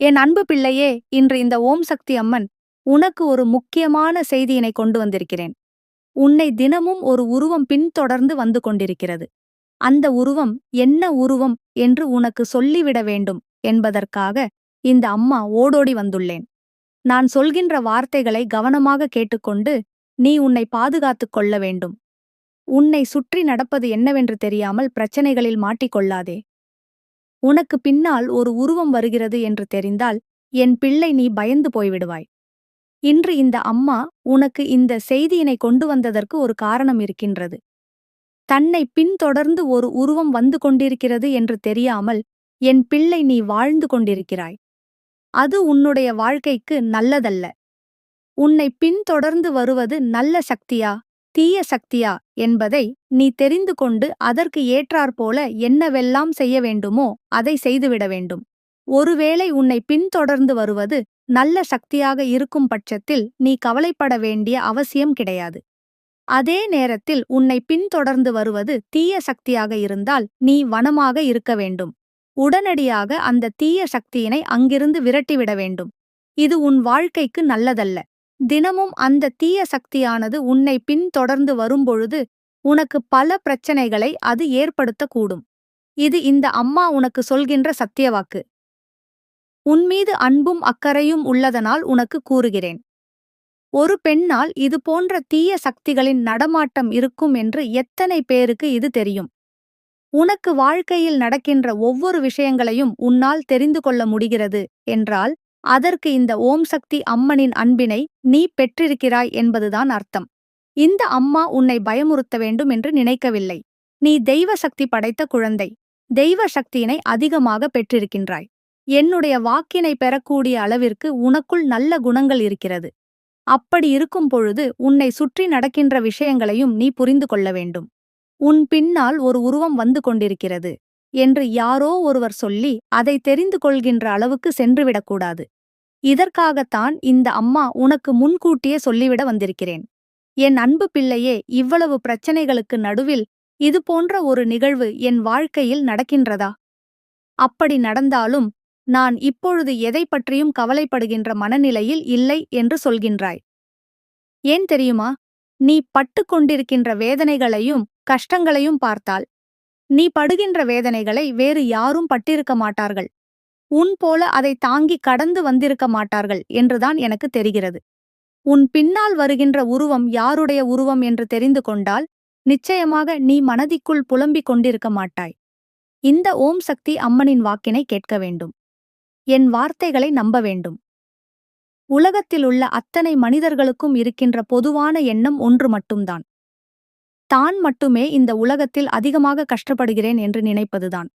என் அன்பு பிள்ளையே இன்று இந்த ஓம் சக்தி அம்மன் உனக்கு ஒரு முக்கியமான செய்தியினை கொண்டு வந்திருக்கிறேன். உன்னை தினமும் ஒரு உருவம் பின்தொடர்ந்து வந்து கொண்டிருக்கிறது. அந்த உருவம் என்ன உருவம் என்று உனக்கு சொல்லிவிட வேண்டும் என்பதற்காக இந்த அம்மா ஓடோடி வந்துள்ளேன். நான் சொல்கின்ற வார்த்தைகளை கவனமாக கேட்டுக்கொண்டு நீ உன்னை பாதுகாத்துக் கொள்ள வேண்டும். உன்னை சுற்றி நடப்பது என்னவென்று தெரியாமல் பிரச்சனைகளில் மாட்டிக்கொள்ளாதே. உனக்கு பின்னால் ஒரு உருவம் வருகிறது என்று தெரிந்தால் என் பிள்ளை நீ பயந்து போய்விடுவாய். இன்று இந்த அம்மா உனக்கு இந்த செய்தியினை கொண்டு வந்ததற்கு ஒரு காரணம் இருக்கின்றது. தன்னை பின்தொடர்ந்து ஒரு உருவம் வந்து கொண்டிருக்கிறது என்று தெரியாமல் என் பிள்ளை நீ வாழ்ந்து கொண்டிருக்கிறாய். அது உன்னுடைய வாழ்க்கைக்கு நல்லதல்ல. உன்னை பின்தொடர்ந்து வருவது நல்ல சக்தியா? தீய சக்தியா என்பதை நீ தெரிந்து கொண்டு அதற்கு ஏற்றாற்போல என்னவெல்லாம் செய்ய வேண்டுமோ அதை செய்துவிட வேண்டும். ஒருவேளை உன்னை பின்தொடர்ந்து வருவது நல்ல சக்தியாக இருக்கும் பட்சத்தில் நீ கவலைப்பட வேண்டிய அவசியம் கிடையாது. அதே நேரத்தில் உன்னை பின்தொடர்ந்து வருவது தீய சக்தியாக இருந்தால் நீ வனமாக இருக்க வேண்டும். உடனடியாக அந்த தீய சக்தியினை அங்கிருந்து விரட்டிவிட வேண்டும். இது உன் வாழ்க்கைக்கு நல்லதல்ல. தினமும் அந்த தீய சக்தியானது உன்னை பின்தொடர்ந்து வரும்பொழுது உனக்கு பல பிரச்சனைகளை அது ஏற்படுத்தக்கூடும். இது இந்த அம்மா உனக்கு சொல்கின்ற சத்தியவாக்கு. உன்மீது அன்பும் அக்கறையும் உள்ளதனால் உனக்கு கூறுகிறேன். ஒரு பெண்ணால் இது போன்ற தீய சக்திகளின் நடமாட்டம் இருக்கும் என்று எத்தனை பேருக்கு இது தெரியும்? உனக்கு வாழ்க்கையில் நடக்கின்ற ஒவ்வொரு விஷயங்களையும் உன்னால் தெரிந்து கொள்ள முடிகிறது என்றால் அதற்கு இந்த ஓம் சக்தி அம்மனின் அன்பினை நீ பெற்றிருக்கிறாய் என்பதுதான் அர்த்தம். இந்த அம்மா உன்னை பயமுறுத்த வேண்டும் என்று நினைக்கவில்லை. நீ தெய்வ சக்தி படைத்த குழந்தை. தெய்வ சக்தியினை அதிகமாக பெற்றிருக்கின்றாய். என்னுடைய வாக்கினை பெறக்கூடிய அளவிற்கு உனக்குள் நல்ல குணங்கள் இருக்கிறது. அப்படி இருக்கும் பொழுது உன்னை சுற்றி நடக்கின்ற விஷயங்களையும் நீ புரிந்து கொள்ள வேண்டும். உன் பின்னால் ஒரு உருவம் வந்து கொண்டிருக்கிறது. என்று யாரோ ஒருவர் சொல்லி அதை தெரிந்து கொள்கின்ற அளவுக்கு சென்றுவிடக்கூடாது இதற்காகத்தான் இந்த அம்மா உனக்கு முன்கூட்டியே சொல்லிவிட வந்திருக்கிறேன். என் அன்பு பிள்ளையே இவ்வளவு பிரச்சனைகளுக்கு நடுவில் இது போன்ற ஒரு நிகழ்வு என் வாழ்க்கையில் நடக்கின்றதா? அப்படி நடந்தாலும் நான் இப்பொழுது எதை பற்றியும் கவலைப்படுகின்ற மனநிலையில் இல்லை என்று சொல்கின்றாய். ஏன் தெரியுமா? நீ பட்டு கொண்டிருக்கின்ற வேதனைகளையும் கஷ்டங்களையும் பார்த்தால் நீ படுகின்ற வேதனைகளை வேறு யாரும் பட்டிருக்க மாட்டார்கள். உன் போல அதை தாங்கி கடந்து வந்திருக்க மாட்டார்கள் என்றுதான் எனக்கு தெரிகிறது. உன் பின்னால் வருகின்ற உருவம் யாருடைய உருவம் என்று தெரிந்து கொண்டால் நிச்சயமாக நீ மனதிக்குள் புலம்பிக் கொண்டிருக்க மாட்டாய். இந்த ஓம் சக்தி அம்மனின் வாக்கினை கேட்க வேண்டும். என் வார்த்தைகளை நம்ப வேண்டும். உலகத்திலுள்ள அத்தனை மனிதர்களுக்கும் இருக்கின்ற பொதுவான எண்ணம் ஒன்று மட்டும்தான். தான் மட்டுமே இந்த உலகத்தில் அதிகமாக கஷ்டப்படுகிறேன் என்று நினைப்பதுதான்.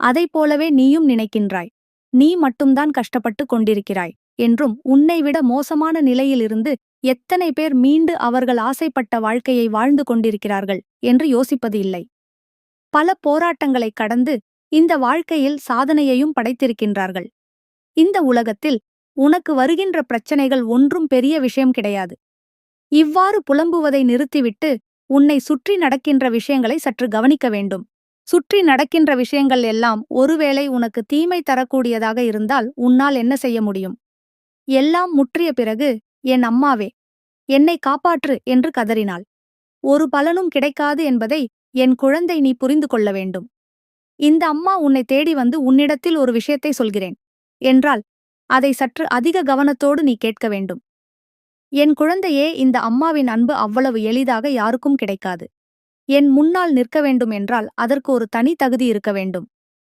அதைப் போலவே நீயும் நினைக்கின்றாய். நீ மட்டும்தான் கஷ்டப்பட்டு கொண்டிருக்கிறாய் என்றும் உன்னைவிட மோசமான நிலையிலிருந்து எத்தனை பேர் மீண்டு அவர்கள் ஆசைப்பட்ட வாழ்க்கையை வாழ்ந்து கொண்டிருக்கிறார்கள் என்று யோசிப்பது இல்லை. பல போராட்டங்களைக் கடந்து இந்த வாழ்க்கையில் சாதனையையும் படைத்திருக்கின்றார்கள். இந்த உலகத்தில் உனக்கு வருகின்ற பிரச்சனைகள் ஒன்றும் பெரிய விஷயம் கிடையாது. இவ்வாறு புலம்புவதை நிறுத்திவிட்டு உன்னை சுற்றி நடக்கின்ற விஷயங்களை சற்று கவனிக்க வேண்டும். சுற்றி நடக்கின்ற விஷயங்கள் எல்லாம் ஒருவேளை உனக்கு தீமை தரக்கூடியதாக இருந்தால் உன்னால் என்ன செய்ய முடியும்? எல்லாம் முற்றிய பிறகு என் அம்மாவே என்னை காப்பாற்று என்று கதறினாள். ஒரு பலனும் கிடைக்காது என்பதை என் குழந்தை நீ புரிந்து கொள்ள வேண்டும். இந்த அம்மா உன்னை தேடி வந்து உன்னிடத்தில் ஒரு விஷயத்தை சொல்கிறேன் என்றால் அதை சற்று அதிக கவனத்தோடு நீ கேட்க வேண்டும். என் குழந்தையே இந்த அம்மாவின் அன்பு அவ்வளவு எளிதாக யாருக்கும் கிடைக்காது. என் முன்னால் நிற்க வேண்டும் என்றால் அதற்கு ஒரு தனி தகுதி இருக்க வேண்டும்.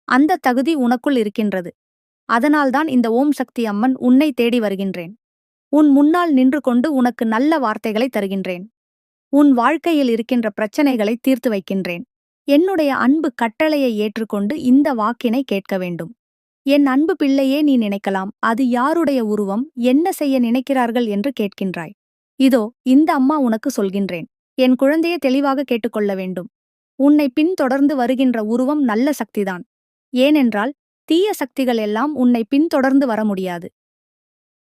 அந்த தகுதி உனக்குள் இருக்கின்றது. அதனால்தான் இந்த ஓம் சக்தி அம்மன் உன்னை தேடி வருகின்றேன். உன் முன்னால் நின்று கொண்டு உனக்கு நல்ல வார்த்தைகளை தருகின்றேன். உன் வாழ்க்கையில் இருக்கின்ற பிரச்சனைகளை தீர்த்து வைக்கின்றேன். என்னுடைய அன்பு கட்டளையை ஏற்றுக்கொண்டு இந்த வாக்கினை கேட்க வேண்டும். என் அன்பு பிள்ளையே நீ நினைக்கலாம். அது யாருடைய உருவம்? என்ன செய்ய நினைக்கிறார்கள்? என்று கேட்கின்றாய். இதோ இந்த அம்மா உனக்கு சொல்கின்றேன். என் குழந்தையை தெளிவாக கேட்டுக்கொள்ள வேண்டும். உன்னை பின்தொடர்ந்து வருகின்ற உருவம் நல்ல சக்திதான். ஏனென்றால் தீய சக்திகள் எல்லாம் உன்னை பின்தொடர்ந்து வர முடியாது.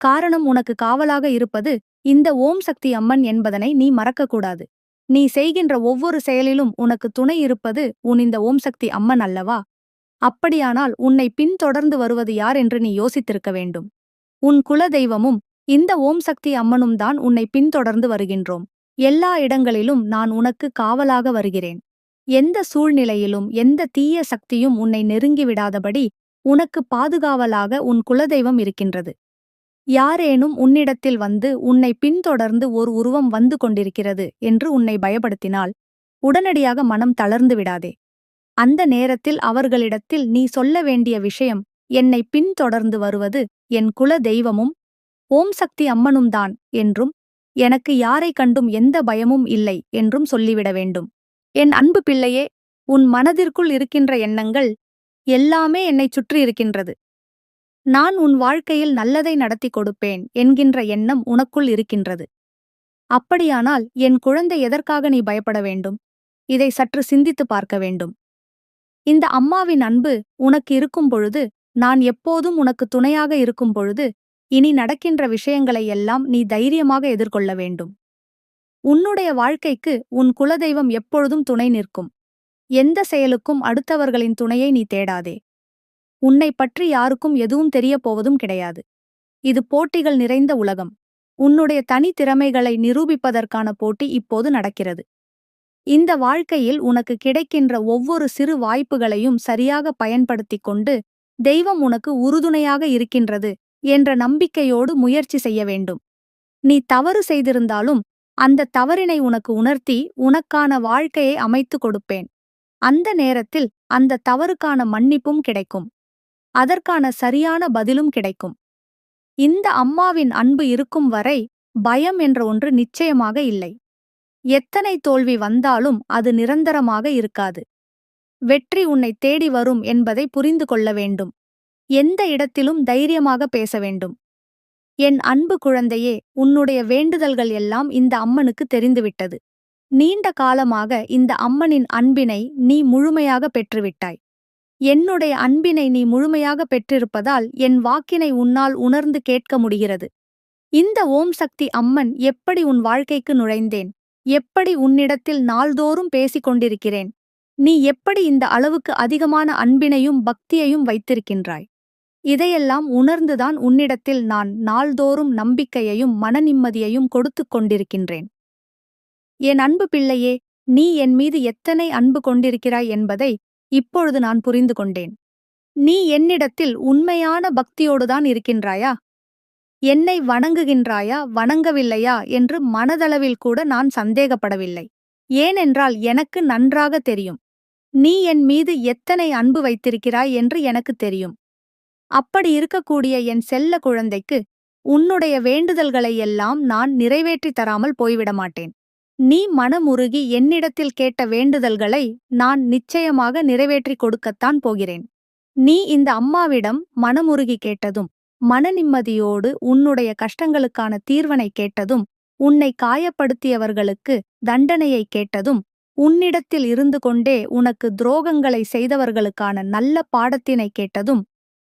காரணம் உனக்கு காவலாக இருப்பது இந்த ஓம் சக்தி அம்மன் என்பதனை நீ மறக்கக்கூடாது. நீ செய்கின்ற ஒவ்வொரு செயலிலும் உனக்கு துணை இருப்பது உன் இந்த ஓம் சக்தி அம்மன் அல்லவா? அப்படியானால் உன்னை பின்தொடர்ந்து வருவது யார் என்று நீ யோசித்திருக்க வேண்டும். உன் குலதெய்வமும் இந்த ஓம் சக்தி அம்மனும் தான் உன்னை பின்தொடர்ந்து வருகின்றோம். எல்லா இடங்களிலும் நான் உனக்கு காவலாக வருகிறேன். எந்த சூழ்நிலையிலும் எந்த தீய சக்தியும் உன்னை நெருங்கி விடாதபடி உனக்கு பாதுகாவலாக உன் குலதெய்வம் இருக்கின்றது. யாரேனும் உன்னிடத்தில் வந்து உன்னை பின்தொடர்ந்து ஓர் உருவம் வந்து கொண்டிருக்கிறது என்று உன்னை பயப்படுத்தினால் உடனடியாக மனம் தளர்ந்து விடாதே. அந்த நேரத்தில் அவர்களிடத்தில் நீ சொல்ல வேண்டிய விஷயம் என்னை பின்தொடர்ந்து வருவது என் குல தெய்வமும் ஓம் சக்தி அம்மனும்தான் என்றும் எனக்கு யாரை கண்டும் எந்த பயமும் இல்லை என்றும் சொல்லிவிட வேண்டும். என் அன்பு பிள்ளையே உன் மனதிற்குள் இருக்கின்ற எண்ணங்கள் எல்லாமே என்னைச் சுற்றி இருக்கின்றது. நான் உன் வாழ்க்கையில் நல்லதை நடத்தி கொடுப்பேன் என்கின்ற எண்ணம் உனக்குள் இருக்கின்றது. அப்படியானால் என் குழந்தை எதற்காக நீ பயப்பட வேண்டும்? இதை சற்று சிந்தித்து பார்க்க வேண்டும். இந்த அம்மாவின் அன்பு உனக்கு இருக்கும் பொழுது நான் எப்போதும் உனக்கு துணையாக இருக்கும் பொழுது இனி நடக்கின்ற விஷயங்களை எல்லாம் நீ தைரியமாக எதிர்கொள்ள வேண்டும். உன்னுடைய வாழ்க்கைக்கு உன் குலதெய்வம் எப்பொழுதும் துணை நிற்கும். எந்த செயலுக்கும் அடுத்தவர்களின் துணையை நீ தேடாதே. உன்னை பற்றி யாருக்கும் எதுவும் தெரியப் போவதும் கிடையாது. இது போட்டிகள் நிறைந்த உலகம். உன்னுடைய தனி திறமைகளை நிரூபிப்பதற்கான போட்டி இப்போது நடக்கிறது. இந்த வாழ்க்கையில் உனக்கு கிடைக்கின்ற ஒவ்வொரு சிறு வாய்ப்புகளையும் சரியாக பயன்படுத்திக் கொண்டு தெய்வம் உனக்கு உறுதுணையாக இருக்கின்றது என்ற நம்பிக்கையோடு முயற்சி செய்ய வேண்டும். நீ தவறு செய்திருந்தாலும் அந்த தவறினை உனக்கு உணர்த்தி உனக்கான வாழ்க்கையை அமைத்து கொடுப்பேன். அந்த நேரத்தில் அந்த தவறுக்கான மன்னிப்பும் கிடைக்கும். அதற்கான சரியான பதிலும் கிடைக்கும். இந்த அம்மாவின் அன்பு இருக்கும் வரை பயம் என்ற ஒன்று நிச்சயமாக இல்லை. எத்தனை தோல்வி வந்தாலும் அது நிரந்தரமாக இருக்காது. வெற்றி உன்னை தேடி வரும் என்பதை புரிந்து கொள்ள வேண்டும். எந்த இடத்திலும் தைரியமாக பேச வேண்டும். என் அன்பு குழந்தையே உன்னுடைய வேண்டுதல்கள் எல்லாம் இந்த அம்மனுக்கு தெரிந்துவிட்டது. நீண்ட காலமாக இந்த அம்மனின் அன்பினை நீ முழுமையாக பெற்றுவிட்டாய். என்னுடைய அன்பினை நீ முழுமையாக பெற்றிருப்பதால் என் வாக்கினை உன்னால் உணர்ந்து கேட்க முடிகிறது. இந்த ஓம் சக்தி அம்மன் எப்படி உன் வாழ்க்கைக்கு நுழைந்தேன்? எப்படி உன்னிடத்தில் நாள்தோறும் பேசிக் கொண்டிருக்கிறேன்? நீ எப்படி இந்த அளவுக்கு அதிகமான அன்பினையும் பக்தியையும் வைத்திருக்கின்றாய்? இதையெல்லாம் உணர்ந்துதான் உன்னிடத்தில் நான் நாள்தோறும் நம்பிக்கையையும் மனநிம்மதியையும் கொடுத்துக் கொண்டிருக்கின்றேன். என் அன்பு பிள்ளையே நீ என் மீது எத்தனை அன்பு கொண்டிருக்கிறாய் என்பதை இப்பொழுது நான் புரிந்து கொண்டேன் நீ என்னிடத்தில் உண்மையான பக்தியோடுதான் இருக்கின்றாயா? என்னை வணங்குகின்றாயா? வணங்கவில்லையா? என்று மனதளவில் கூட நான் சந்தேகப்படவில்லை. ஏனென்றால் எனக்கு நன்றாக தெரியும். நீ என் மீது எத்தனை அன்பு வைத்திருக்கிறாய் என்று எனக்கு தெரியும். அப்படி இருக்கக்கூடிய என் செல்ல குழந்தைக்கு உன்னுடைய வேண்டுதல்களை எல்லாம் நான் நிறைவேற்றித் தராமல் போய்விட மாட்டேன். நீ மனமுருகி என்னிடத்தில் கேட்ட வேண்டுதல்களை நான் நிச்சயமாக நிறைவேற்றிக் கொடுக்கத்தான் போகிறேன். நீ இந்த அம்மாவிடம் மனமுருகி கேட்டதும் மனநிம்மதியோடு உன்னுடைய கஷ்டங்களுக்கான தீர்வனை கேட்டதும் உன்னை காயப்படுத்தியவர்களுக்கு தண்டனையை கேட்டதும் உன்னிடத்தில் இருந்து கொண்டே உனக்கு துரோகங்களை செய்தவர்களுக்கான நல்ல பாடத்தினை கேட்டதும்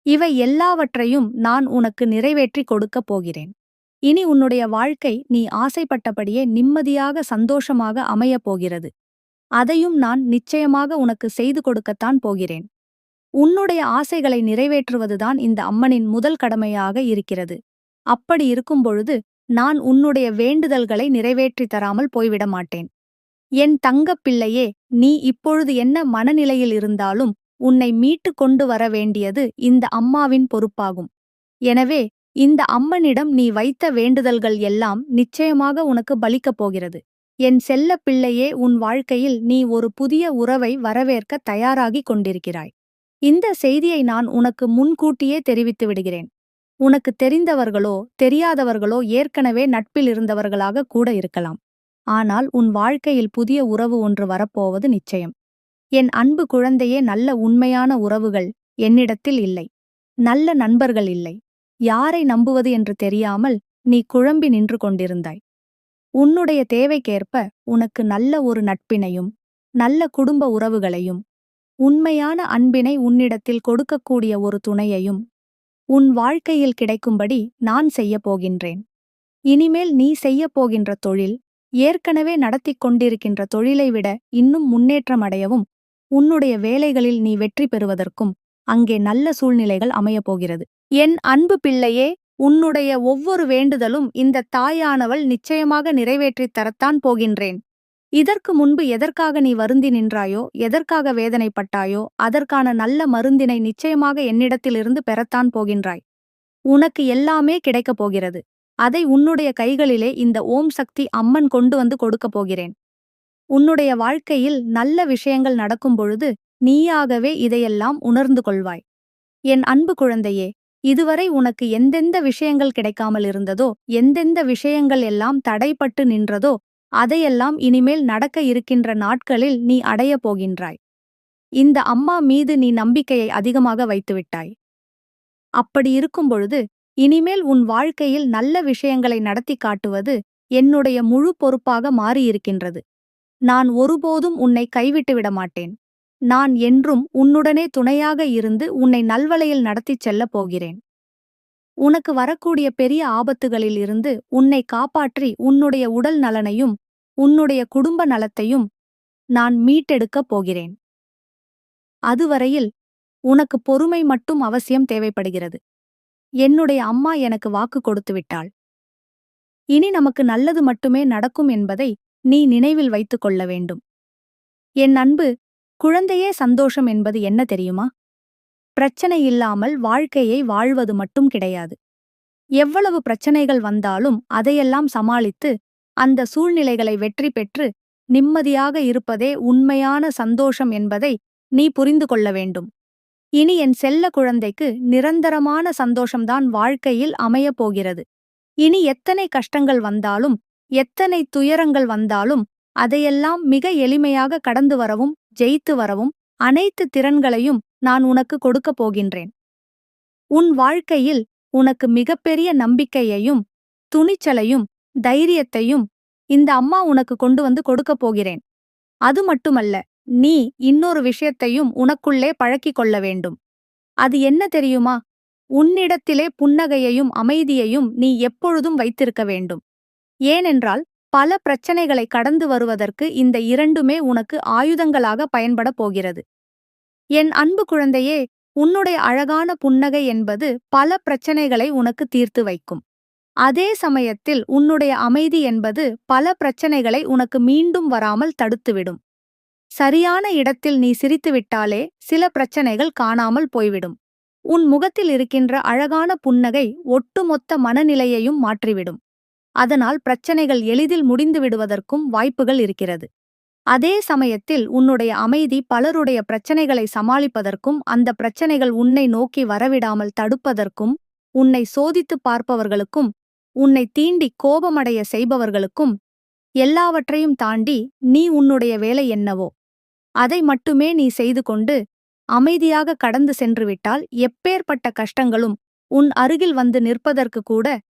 இவை எல்லாவற்றையும் நான் உனக்கு நிறைவேற்றி கொடுக்கப் போகிறேன். இனி உன்னுடைய வாழ்க்கை நீ ஆசைப்பட்டபடியே நிம்மதியாக சந்தோஷமாக அமையப் போகிறது. அதையும் நான் நிச்சயமாக உனக்கு செய்து கொடுக்கத்தான் போகிறேன். உன்னுடைய ஆசைகளை நிறைவேற்றுவதுதான் இந்த அம்மனின் முதல் கடமையாக இருக்கிறது. அப்படி இருக்கும்பொழுது நான் உன்னுடைய வேண்டுதல்களை நிறைவேற்றித் தராமல் போய்விட மாட்டேன். என் தங்கப் பிள்ளையே நீ இப்பொழுது என்ன மனநிலையில் இருந்தாலும் உன்னை மீட்டு கொண்டு வர வேண்டியது இந்த அம்மாவின் பொறுப்பாகும். எனவே இந்த அம்மனிடம் நீ வைத்த வேண்டுதல்கள் எல்லாம் நிச்சயமாக உனக்கு பலிக்கப் போகிறது. என் செல்ல பிள்ளையே உன் வாழ்க்கையில் நீ ஒரு புதிய உறவை வரவேற்க தயாராகிக் கொண்டிருக்கிறாய். இந்த செய்தியை நான் உனக்கு முன்கூட்டியே தெரிவித்து விடுகிறேன். உனக்கு தெரிந்தவர்களோ தெரியாதவர்களோ ஏற்கனவே நட்பில் இருந்தவர்களாக கூட இருக்கலாம். ஆனால் உன் வாழ்க்கையில் புதிய உறவு ஒன்று வரப்போவது நிச்சயம். என் அன்பு குழந்தையே நல்ல உண்மையான உறவுகள் என்னிடத்தில் இல்லை. நல்ல நண்பர்கள் இல்லை. யாரை நம்புவது என்று தெரியாமல் நீ குழம்பி நின்று கொண்டிருந்தாய். உன்னுடைய தேவைக்கேற்ப உனக்கு நல்ல ஒரு நட்பினையும் நல்ல குடும்ப உறவுகளையும் உண்மையான அன்பினை உன்னிடத்தில் கொடுக்கக்கூடிய ஒரு துணையையும் உன் வாழ்க்கையில் கிடைக்கும்படி நான் செய்யப் போகின்றேன். இனிமேல் நீ செய்யப் போகின்ற தொழில் ஏற்கனவே நடத்திக் கொண்டிருக்கின்ற தொழிலை விட இன்னும் முன்னேற்றமடையவும் உன்னுடைய வேலைகளில் நீ வெற்றி பெறுவதற்கும் அங்கே நல்ல சூழ்நிலைகள் அமையப் போகிறது. என் அன்பு பிள்ளையே உன்னுடைய ஒவ்வொரு வேண்டுதலும் இந்த தாயானவள் நிச்சயமாக நிறைவேற்றித் தரத்தான் போகின்றேன். இதற்கு முன்பு எதற்காக நீ வருந்தி நின்றாயோ எதற்காக வேதனைப்பட்டாயோ அதற்கான நல்ல மருந்தினை நிச்சயமாக என்னிடத்திலிருந்து பெறத்தான் போகின்றாய். உனக்கு எல்லாமே கிடைக்கப் போகிறது. அதை உன்னுடைய கைகளிலே இந்த ஓம் சக்தி அம்மன் கொண்டு வந்து கொடுக்கப் போகிறேன். உன்னுடைய வாழ்க்கையில் நல்ல விஷயங்கள் நடக்கும் பொழுது நீயாகவே இதையெல்லாம் உணர்ந்து கொள்வாய். என் அன்பு குழந்தையே இதுவரை உனக்கு எந்தெந்த விஷயங்கள் கிடைக்காமல் இருந்ததோ எந்தெந்த விஷயங்கள் எல்லாம் தடைப்பட்டு நின்றதோ அதையெல்லாம் இனிமேல் நடக்க இருக்கின்ற நாட்களில் நீ அடையப் போகின்றாய். இந்த அம்மா மீது நீ நம்பிக்கையை அதிகமாக வைத்துவிட்டாய். அப்படி இருக்கும் பொழுது இனிமேல் உன் வாழ்க்கையில் நல்ல விஷயங்களை நடத்தி காட்டுவது என்னுடைய முழு பொறுப்பாக மாறியிருக்கின்றது. நான் ஒருபோதும் உன்னை கைவிட்டு விட மாட்டேன். நான் என்றும் உன்னுடனே துணையாக இருந்து உன்னை நல்வலையில் நடத்திச் செல்லப் போகிறேன். உனக்கு வரக்கூடிய பெரிய ஆபத்துகளில் இருந்து உன்னை காப்பாற்றி உன்னுடைய உடல் நலனையும் உன்னுடைய குடும்ப நலத்தையும் நான் மீட்டெடுக்கப் போகிறேன். அதுவரையில் உனக்கு பொறுமை மட்டும் அவசியம் தேவைப்படுகிறது. என்னுடைய அம்மா எனக்கு வாக்கு கொடுத்து விட்டாள். இனி நமக்கு நல்லது மட்டுமே நடக்கும் என்பதை நீ நினைவில் வைத்துக் கொள்ள வேண்டும். என் அன்பு குழந்தையே சந்தோஷம் என்பது என்ன தெரியுமா? பிரச்சனை இல்லாமல் வாழ்க்கையை வாழ்வது மட்டும் கிடையாது. எவ்வளவு பிரச்சனைகள் வந்தாலும் அதையெல்லாம் சமாளித்து அந்த சூழ்நிலைகளை வெற்றி பெற்று நிம்மதியாக இருப்பதே உண்மையான சந்தோஷம் என்பதை நீ புரிந்து கொள்ள வேண்டும். இனி என் செல்ல குழந்தைக்கு நிரந்தரமான சந்தோஷம்தான் வாழ்க்கையில் அமையப் போகிறது. இனி எத்தனை கஷ்டங்கள் வந்தாலும் எத்தனை துயரங்கள் வந்தாலும் அதையெல்லாம் மிக எளிமையாக கடந்து வரவும் ஜெயித்து வரவும் அனைத்து திறன்களையும் நான் உனக்கு கொடுக்கப் போகின்றேன். உன் வாழ்க்கையில் உனக்கு மிகப்பெரிய நம்பிக்கையையும் துணிச்சலையும் தைரியத்தையும் இந்த அம்மா உனக்கு கொண்டு வந்து கொடுக்கப் போகிறேன். அது மட்டுமல்ல நீ இன்னொரு விஷயத்தையும் உனக்குள்ளே பழக்கிக் கொள்ள வேண்டும். அது என்ன தெரியுமா? உன்னிடத்திலே புன்னகையையும் அமைதியையும் நீ எப்பொழுதும் வைத்திருக்க வேண்டும். ஏனென்றால் பல பிரச்சனைகளை கடந்து வருவதற்கு இந்த இரண்டுமே உனக்கு ஆயுதங்களாக பயன்படப் போகிறது. என் அன்பு குழந்தையே உன்னுடைய அழகான புன்னகை என்பது பல பிரச்சனைகளை உனக்கு தீர்த்து வைக்கும். அதே சமயத்தில் உன்னுடைய அமைதி என்பது பல பிரச்சனைகளை உனக்கு மீண்டும் வராமல் தடுத்துவிடும். சரியான இடத்தில் நீ சிரித்துவிட்டாலே சில பிரச்சனைகள் காணாமல் போய்விடும். உன் முகத்தில் இருக்கின்ற அழகான புன்னகை ஒட்டுமொத்த மனநிலையையும் மாற்றிவிடும். அதனால் பிரச்சனைகள் எளிதில் முடிந்து விடுவதற்கும் வாய்ப்புகள் இருக்கிறது. அதே சமயத்தில் உன்னுடைய அமைதி பலருடைய பிரச்சனைகளை சமாளிப்பதற்கும் அந்த பிரச்சனைகள் உன்னை நோக்கி வரவிடாமல் தடுப்பதற்கும் உன்னை சோதித்துப் பார்ப்பவர்களுக்கும் உன்னை தீண்டி கோபமடைய செய்பவர்களுக்கும் எல்லாவற்றையும் தாண்டி நீ உன்னுடைய வேலை என்னவோ அதை மட்டுமே நீ செய்து கொண்டு அமைதியாக கடந்து சென்றுவிட்டால் எப்பேற்பட்ட கஷ்டங்களும் உன் அருகில் வந்து நிற்பதற்கு கூட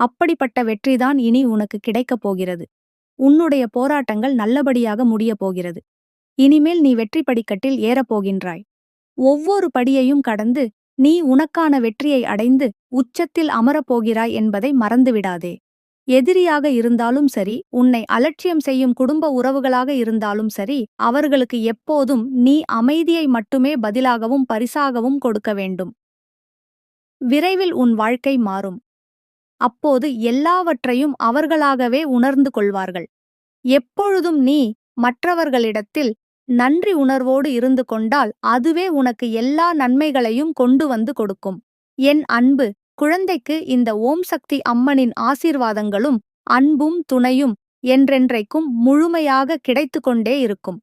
அப்படிப்பட்ட வெற்றிதான் இனி உனக்கு கிடைக்கப் போகிறது. உன்னுடைய போராட்டங்கள் நல்லபடியாக முடியப் போகிறது. இனிமேல் நீ வெற்றி படிக்கட்டில் ஏறப்போகின்றாய் ஒவ்வொரு படியையும் கடந்து நீ உனக்கான வெற்றியை அடைந்து உச்சத்தில் அமரப்போகிறாய் என்பதை மறந்துவிடாதே. எதிரியாக இருந்தாலும் சரி உன்னை அலட்சியம் செய்யும் குடும்ப உறவுகளாக இருந்தாலும் சரி அவர்களுக்கு எப்போதும் நீ அமைதியை மட்டுமே பதிலாகவும் பரிசாகவும் கொடுக்க வேண்டும். விரைவில் உன் வாழ்க்கை மாறும். அப்போது எல்லாவற்றையும் அவர்களாகவே உணர்ந்து கொள்வார்கள். எப்பொழுதும் நீ மற்றவர்களிடத்தில் நன்றி உணர்வோடு இருந்து கொண்டால் அதுவே உனக்கு எல்லா நன்மைகளையும் கொண்டு வந்து கொடுக்கும். என் அன்பு குழந்தைக்கு இந்த ஓம் சக்தி அம்மனின் ஆசீர்வாதங்களும் அன்பும் துணையும் என்றென்றைக்கும் முழுமையாக கிடைத்து கொண்டே இருக்கும்.